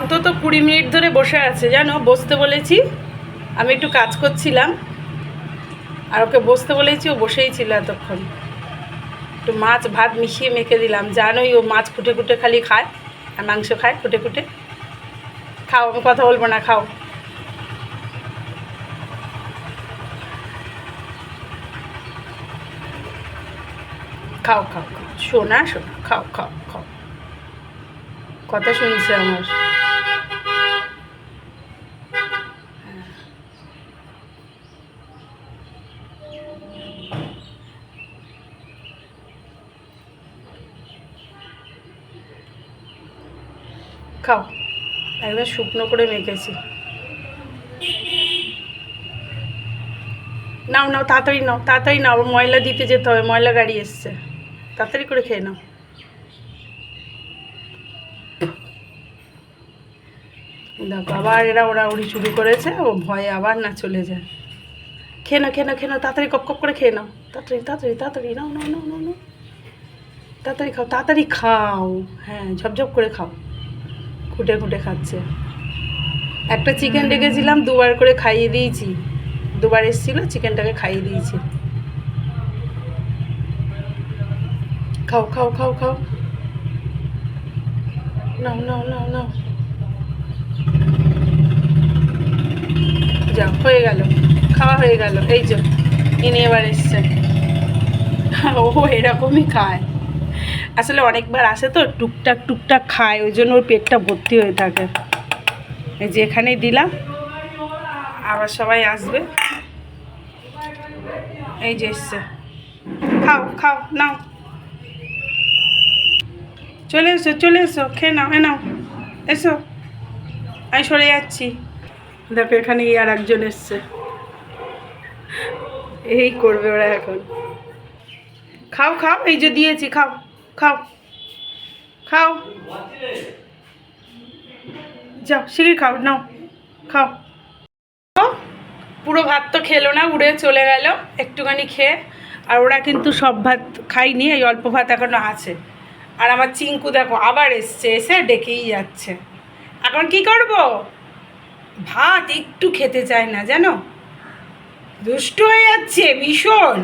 অন্তত কুড়ি মিনিট ধরে বসে আছে, জানো? বসতে বলেছি। আমি একটু কাজ করছিলাম। আর ওকে বসতে বলেছি, ও বসেই ছিল এতক্ষণ। একটু মাছ ভাত মিশিয়ে মেখে দিলাম। জানোই ও মাছ খুঁটে খুঁটে খালি খায় আর মাংস খায় খুঁটে খুঁটে। খাও, আমি কথা বলব না, খাও। খাও খাও খাও। শোনা শোনা খাও খাও খাও। কথা শুনছে আমার। খাও। একদম শুকনো করে মেখেছি। নাও নাও, তাড়াতাড়ি নাও তাড়াতাড়ি নাও ময়লা দিতে যেতে হবে, ময়লা গাড়ি এসছে। তাড়াতাড়ি করে খেয়ে নাও। দেখো, আবার এরা ওরা উড়ি চুরি করেছে, ও ভয়ে আবার না চলে যায়। খেয়ে নাও খেয়ে নাও খেয়ে নাও, তাড়াতাড়ি কপ কপ করে খেয়ে নাও। তাড়াতাড়ি তাড়াতাড়ি তাড়াতাড়ি নাও নাও নাও নাও। তাড়াতাড়ি খাও তাড়াতাড়ি খাও। হ্যাঁ ঝপঝপ করে খাও। খুঁটে খুঁটে খাচ্ছে। একটা চিকেন রেখেছিলাম দুবার করে খাইয়ে দিয়েছি। দুবার এসেছিল চিকেনটাকে খাইয়ে দিয়েছি। খাও খাও খাও খাও। নাও নাও নাও নাও। যাও হয়ে গেল। খাওয়া হয়ে গেল। এই যে, ইনি এবার এসছে ও এরকমই খায়। আসলে অনেকবার আসে তো, টুকটাক টুকটাক খায়, ওই জন্য ওর পেটটা ভর্তি হয়ে থাকে। এই যে এখানেই দিলাম, আবার সবাই আসবে। এই যে এসছে। খাও খাও, নাও। চলে এসো চলে এসো, খেয়ে নাও, এ নাও, এসো। আমি সরে যাচ্ছি। দেখো, এখানে আর একজন এসছে। এই করবে ওরা এখন। খাও খাও, এই যে দিয়েছি, খাও। খাও। খাও। যাও শিগগির খাও, নাও, খাও। পুরো ভাত তো খেলো না, উড়ে চলে গেল, একটুখানি খেয়ে। আর ওরা কিন্তু সব ভাত খাইনি এই অল্প ভাত এখনও আছে। আর আমার চিঙ্কু দেখো, আবার এসছে, এসে ডেকেই যাচ্ছে। এখন কি করব? ভাত একটু খেতে চায় না, জানো? দুষ্ট হয়ে যাচ্ছে, ভীষণ।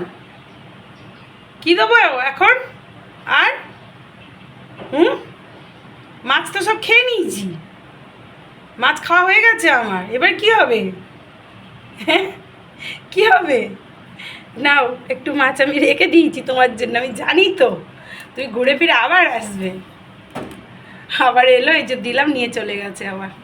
কি দেবো এখন? আর? হুম? মাছ তো সব খেয়ে নিয়েছি। মাছ খাওয়া হয়ে গেছে আমার। এবার কি হবে? হ্যাঁ? কি হবে? নাও, একটু মাছ আমি রেখে দিয়েছি তোমার জন্য, আমি জানি তো। তুমি ঘুরে ফিরে আবার আসবে। আবার এলো, এই যে দিলাম, নিয়ে চলে গেছে আবার।